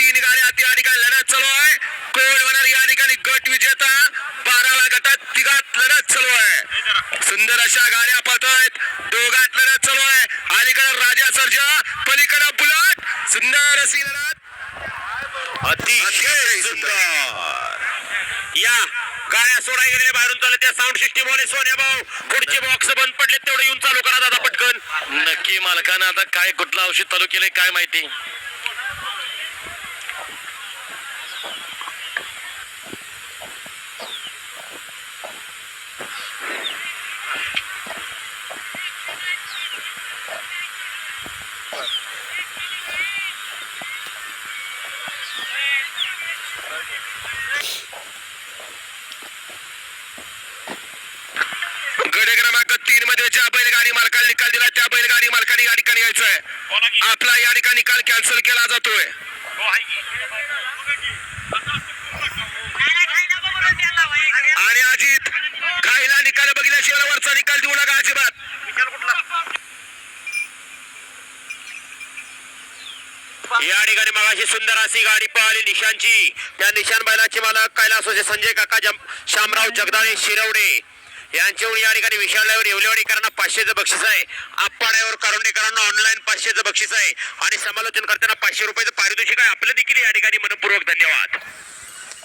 तीन गाड्या या ठिकाणी लढत चालू आहे कोण होणार या ठिकाणी गट विजेता बाराव्या गटात तिघात लढत चालू आहे सुंदर अशा गाड्या पळतायत दोघात लढत चालू आहे अलीकडे राजा सर्जा पलीकडे बुलट सुंदर अशी लढत अतिशय सुंदर। या गाड्या सोडा गेलेल्या बाहेरून चालत त्या साऊंड सिस्टीम वाले सोन्या भाऊ पुढचे बॉक्स बंद पडले तेवढे येऊन चालू करा दादा पटकन. नक्की मालकानं आता काय कुठलं औषध चालू केलंय काय माहिती? गडे क्रमांक तीन मध्ये ज्या बैलगाडी मालकाला निकाल दिला त्या बैलगाडी मालकाने या ठिकाणी यायचंय. आपला या ठिकाणी निकाल कॅन्सल केला जातोय. आणि अजित खायला निकाल बघितल्याशिवाय वरचा निकाल या ठिकाणी मगाशी सुंदर अशी गाडी पळाली निशांची. त्या निशान बैलाचे मालक कैलास होते संजय काका शामराव जगदाळे शिरवडे. यांच्यावर या ठिकाणी विशालावर येवलेवाडीकरांना पाचशेचं बक्षीस आहे. आप्पाड्यावर करुंडेकरांना ऑनलाईन पाचशेचं बक्षीस आहे. आणि समालोचन करताना पाचशे रुपयाचं पारितोषिक आहे. आपलं देखील या ठिकाणी मनपूर्वक धन्यवाद.